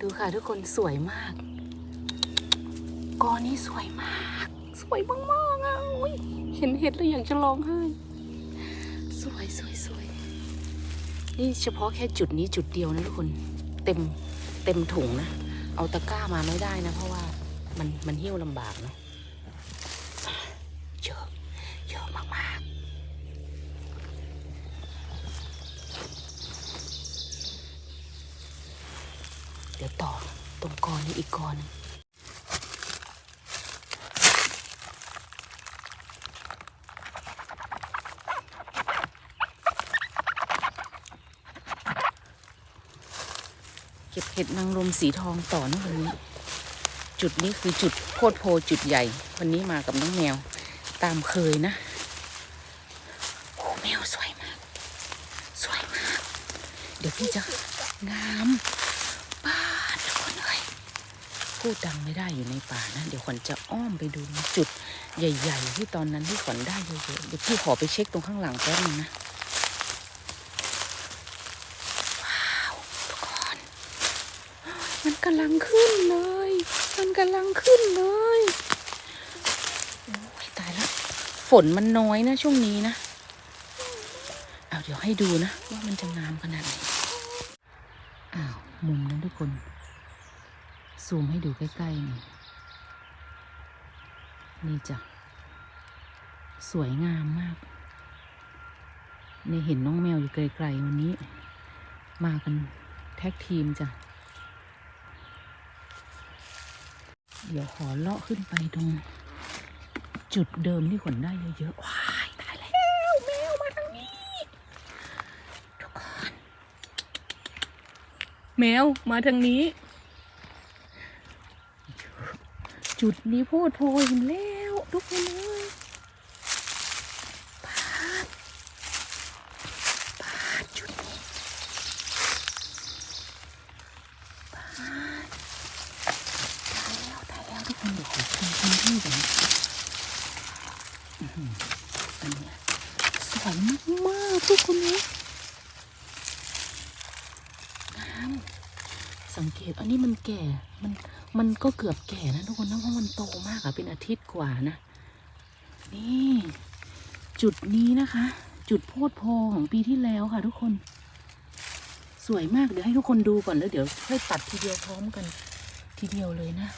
ดูค่ะทุกคนสวยมากกอนี้สวยมาก สวยมากๆอะเห็นเห็ดแล้วอยากจะร้องไห้สวยสวยสวยนี่เฉพาะแค่จุดนี้จุดเดียวนะทุกคน เต็มเต็มถุงนะ เอาตะกร้ามาไม่ได้นะ เพราะว่ามันมันหิ้วลำบากเนาะเยอะเยอะมากๆ เดี๋ยวต่อตรงกอนี้อีกกอนึงเก็บเห็ดนางรมสีทองต่อนะวันนี้ จุดนี้คือจุดโคตรโพจุดใหญ่ วันนี้มากับน้องแมว ตามเคยนะโอ้แมวสวยมาก สวยมาก เดี๋ยวพี่จะงามป้าดทุกคนเอ้ย พูดดังไม่ได้อยู่ในป่านะ เดี๋ยวขวัญจะอ้อมไปดูจุดใหญ่ ๆ ที่ตอนนั้นที่ขวัญได้เยอะๆเดี๋ยวพี่ขอไปเช็คตรงข้างหลังแป๊บนึงนะว้าวทุกคนมันกำลังขึ้นเลย มันกำลังขึ้นเลยโอ้ยตายแล้ว ฝนมันน้อยนะช่วงนี้นะ เอาเดี๋ยวให้ดูนะ ว่ามันจะงามขนาดไหน อ้าว มุมนั้นทุกคน ซูมให้ดูใกล้ๆ นี่ นี่จ้ะ สวยงามมาก นี่เห็นน้องแมวอยู่ไกลๆวันนี้ มากันแท็กทีมจ้ะ เดี๋ยวขอเลาะขึ้นไปตรง จุดเดิมที่ขนได้เยอะๆ ว้ายตายแล้วแมวมาทางนี้ ทุกคน แมวมาทางนี้ จุดนี้โพดโพยเห็นแล้วทุกคนเลยปาดปาดจุดนี้ปาดตายแล้วตายแล้วทุกคนเดี๋ยวขอชมพื้นที่ก่อนอันเนี้ยสวยมากๆทุกคนเลยงามสังเกตอันนี้มันแก่ มัน มันก็เกือบแก่นะทุกคนนะเพราะมันโตมากอะเป็นอาทิตย์กว่านะ นี่ จุดนี้นะคะ จุดโพดโพของปีที่แล้วค่ะ ทุกคน สวยมากเดี๋ยวให้ทุกคนดูก่อนแล้วเดี๋ยวค่อยตัดทีเดียวพร้อมกัน ทีเดียวเลยนะ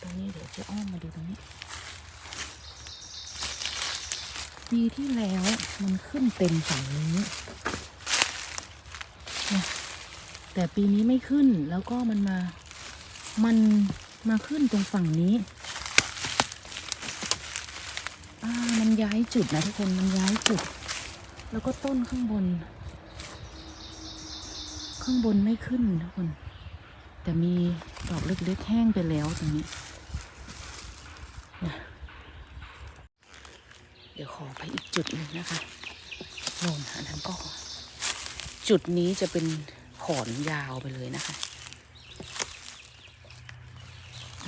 ตรงนี้เดี๋ยวจะอ้อมมาดูตรงนี้ปีที่แล้วมันขึ้นเต็มฝั่งนี้เนี่ยแต่ปีนี้ไม่ขึ้นแล้วก็มันมา มันมาขึ้นตรงฝั่งนี้ อ่า มันย้ายจุดนะทุกคน มันย้ายจุด แล้วก็ต้นข้างบน ข้างบนไม่ขึ้นทุกคน แต่มีดอกเล็กๆแห้งไปแล้วตรงนี้ เดี๋ยวขอไปอีกจุดหนึ่งนะคะโน่นอันนั้นก็ จุดนี้จะเป็นขอนยาวไปเลยนะคะ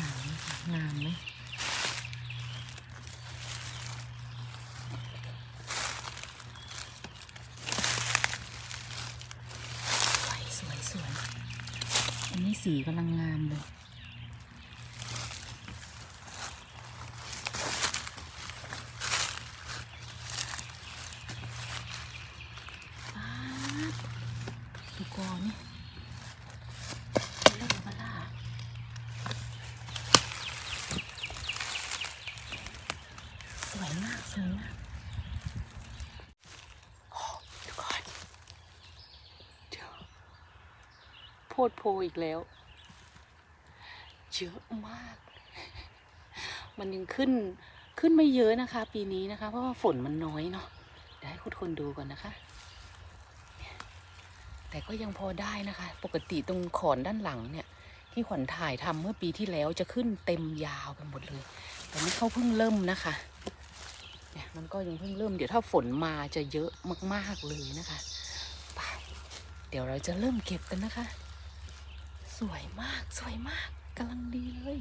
งามไหมคะงามไหมสวยสวยสวย อันนี้ สีกำลังงามเลย ป๊าดดูกอนี่เลิกมาล่ะสวยมากสวยมากโอ้ดูก่อนเดี๋ยวโพ ดโพอีกแล้วเยอะมาก มันยังขึ้นขึ้นไม่เยอะนะคะ ปีนี้นะคะ เพราะว่าฝนมันน้อยเนาะเดี๋ยวให้คุณคนดูก่อนนะคะ แต่ก็ยังพอได้นะคะ ปกติตรงขอนด้านหลังเนี่ย ที่ขวัญถ่ายทำเมื่อปีที่แล้วจะขึ้นเต็มยาวไปหมดเลย แต่นี่เขาเพิ่งเริ่มนะคะ เนี่ยมันก็ยังเพิ่งเริ่มเดี๋ยวถ้าฝนมาจะเยอะมากๆเลยนะคะไปเดี๋ยวเราจะเริ่มเก็บกันนะคะ สวยมากสวยมากกำลังดีเลย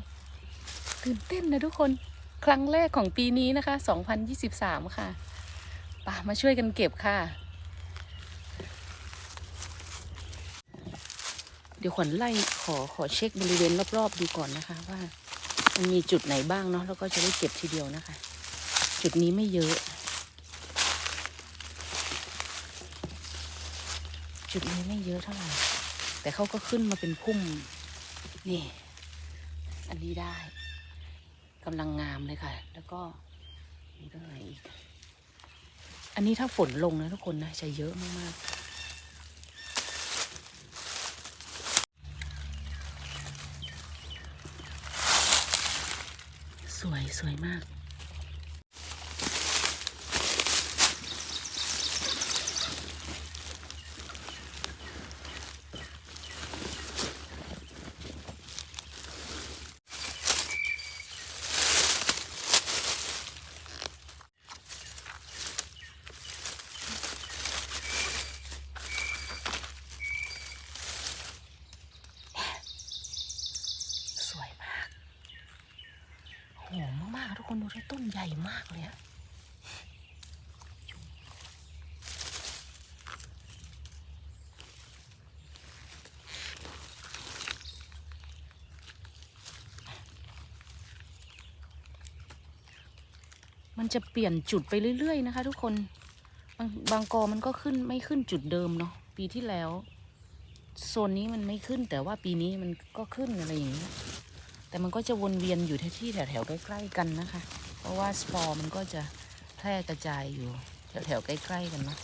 ตื่นเต้นนะทุกคนครั้งแรกของปีนี้นะคะ 2023 ค่ะป่ามาช่วยกันเก็บค่ะ เดี๋ยวขวัญไล่ขอขอเช็คบริเวณรอบๆดูก่อนนะคะว่า มันมีจุดไหนบ้างเนาะแล้วก็จะได้เก็บทีเดียวนะคะ จุดนี้ไม่เยอะ จุดนี้ไม่เยอะเท่าไหร่ แต่เขาก็ขึ้นมาเป็นพุ่ม นี่ อันนี้ได้กำลังงามเลยค่ะ แล้วก็มีตรงไหนอีก อันนี้ถ้าฝนลงนะทุกคนนะจะเยอะมากๆสวย สวยมาก สวยมากหอมมากๆทุก คนดูที่ต้นใหญ่มากเลยอะมันจะเปลี่ยนจุดไปเรื่อยๆนะคะ ทุกคนบางบางกอมันก็ขึ้นไม่ขึ้นจุดเดิมเนาะปีที่แล้วโซนนี้มันไม่ขึ้นแต่ว่าปีนี้มันก็ขึ้นอะไรอย่างเงี้ย แต่มันก็จะวนเวียนอยู่ที่แถวๆใกล้ๆกันนะคะ เพราะว่าสปอร์มันก็จะแพร่กระจายอยู่แถวๆใกล้ๆกันเนาะ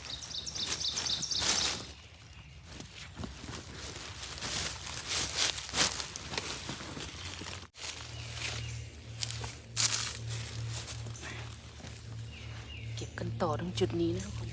เก็บกันต่อตรงจุดนี้นะทุกคน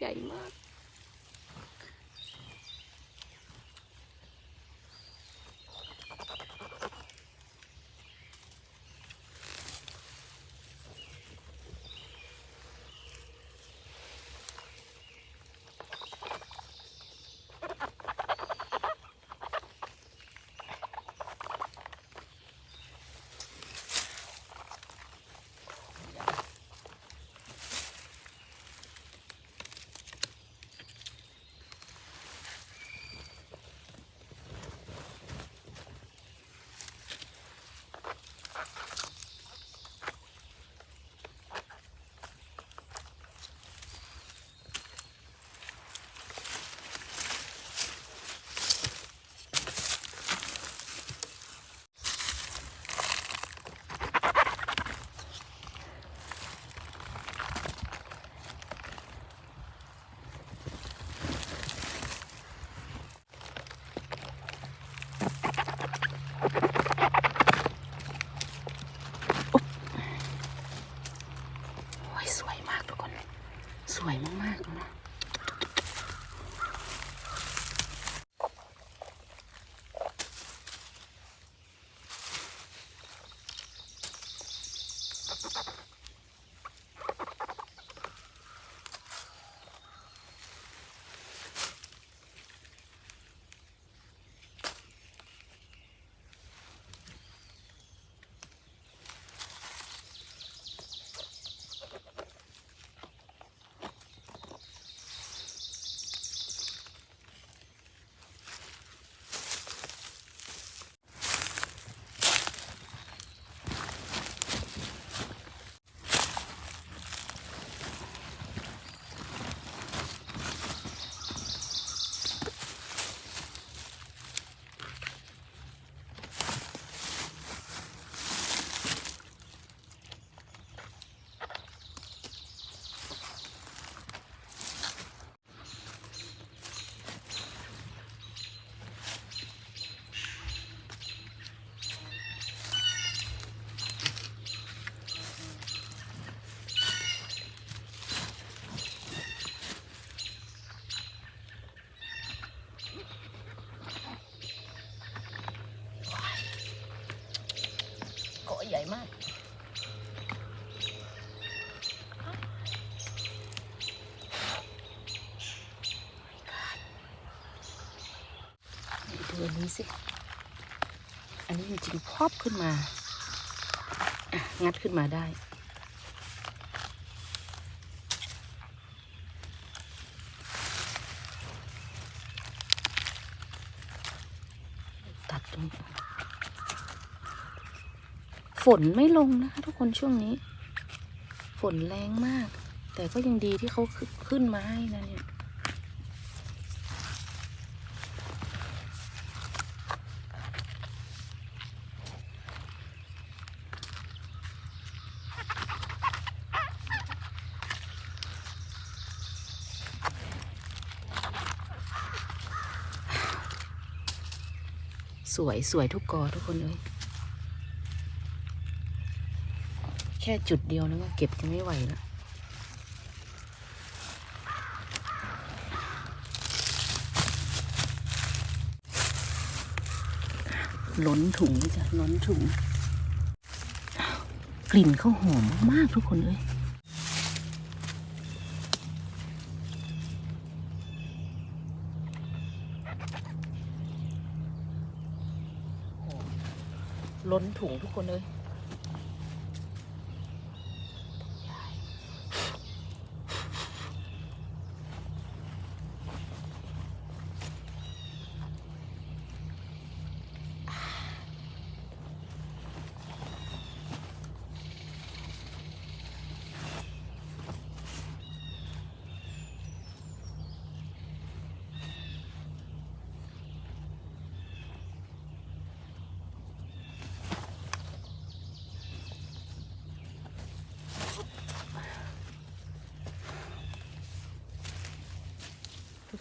ใหญ่ม สิอันนี้จริงๆพรอบขึ้นมา งัดขึ้นมาได้ตัดตรงฝนไม่ลงนะคะทุกคนช่วงนี้ ฝนแรงมาก แต่ก็ยังดีที่เขาขึ้นมาให้นะเนี่ย สวยสวยทุกกอทุกคนเลยแค่จุดเดียวนะก็เก็บจะไม่ไหวแล้วล้นถุงจ้ะล้นถุง กลิ่นเขาหอมมากทุกคนเลย ล้นถุงทุกคนเลย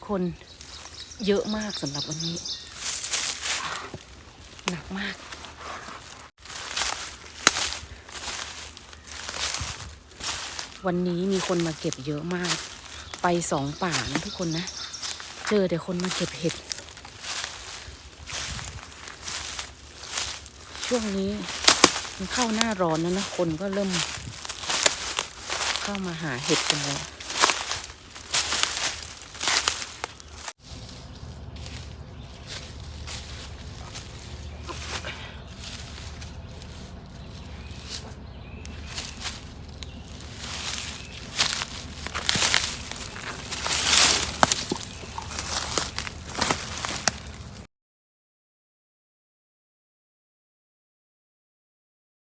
คนเยอะมากสำหรับวันนี้ หนักมาก วันนี้มีคนมาเก็บเยอะมาก ไปสองป่านะทุกคนนะ เจอแต่คนมาเก็บเห็ด ช่วงนี้มันเข้าหน้าร้อนแล้วนะ คนก็เริ่ม เข้ามาหาเห็ดกันแล้ว